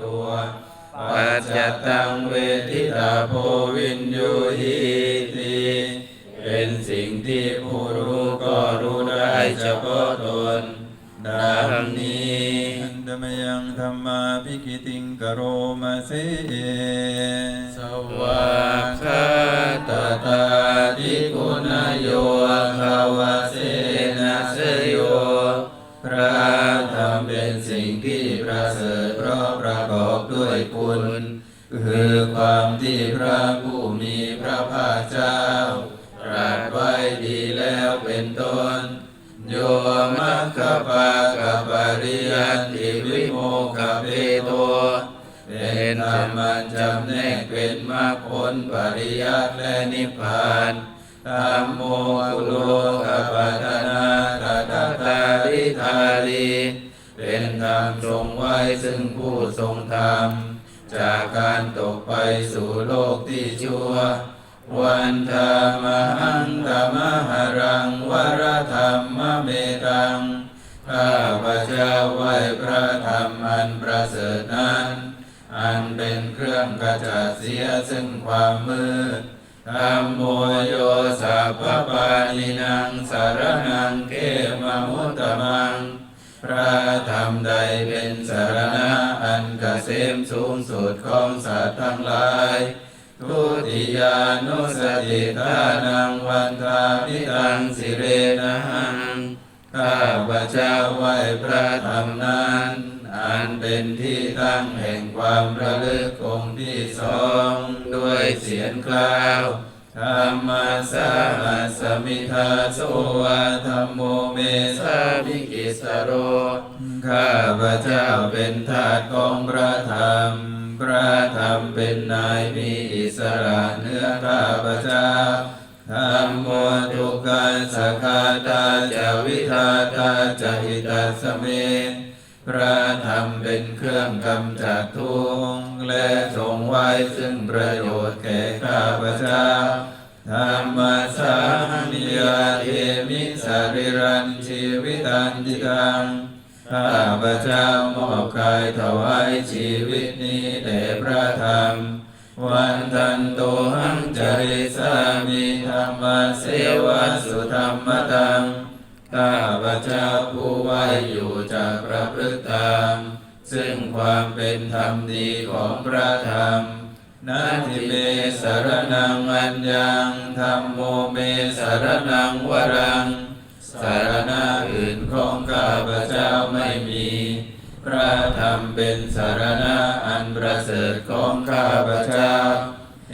ตัวปัจจตังเวทิตาโพวินยูหิติเป็นสิ่งที่ผู้รู้ก็รู้ได้เฉพาะตนดังนี้อันตมยังธรรมาภิกิติงกโรมาเสสวากขาตตาทิคุณโยคาวาเส ที่ประเสริฐเพราะประกอบด้วยคุณคือความที่พระผู้มีพระภาคเจ้าตรัสไว้ดีแล้วเป็นต้น โยมัคคปากับปริยัติวิโมกขเปโตเป็นธรรมันจำแนกเป็นมรรคผลปริยัติและนิพพานธรรมโมกุโล เป็นธรรมทรงไว้ซึ่งผู้ทรงธรรม จากการตกไปสู่โลกที่ชั่ว วันธรรมหังธรรมหรังวรธรรมเมตังข้าพระเจ้าไหว้พระธรรมอันประเสริฐนั้น อันเป็นเครื่องกระจัดเสียซึ่งความมืดธรรมโมโยสัพพปานินังสารนังเกมมุตตมัง พระธรรมใดเป็นสารณะอันเกษมสูงสุดของสัตว์ทั้งหลายทุติยานุสติทานังวันทาพิตังสิเรนะหังข้าพระเจ้าไหวพระธรรมนั้น อันเป็นที่ตั้งแห่งความระลึกองค์ที่สอง ด้วยเสียงกล่าว ธรรมสาหัสมิทาโสวะธรรมโมเมสามิกิสโร ข้าพระเจ้าเป็นทาสของพระธรรม พระธรรมเป็นนายมีอิสระเนื้อข้าพระเจ้าธรรมโมทุกขัสสคาตาจะวิทาตาจะหิตัสเม พระธรรมเป็นเครื่องกำจัดทุกข์และทรงไว้ซึ่งประโยชน์แก่ข้าพเจ้าธรรมสานิยาเทมิสาริรันชีวิตันติกังข้าพเจ้ามอบกายถวายชีวิตนี้แด่พระธรรม วันทันโตหังจริสามิธรรมเสวะสุธรรมตัง ข้าพระเจ้าผู้ไหวอยู่จากพระพฤติธรรมซึ่งความเป็นธรรมดีของพระธรรมนาทิเมสารนังอัญญังธรรมโมเมสารนังวรัง สารณะอื่นของข้าพระเจ้าไม่มี พระธรรมเป็นสารณะอันประเสริฐของข้าพระเจ้า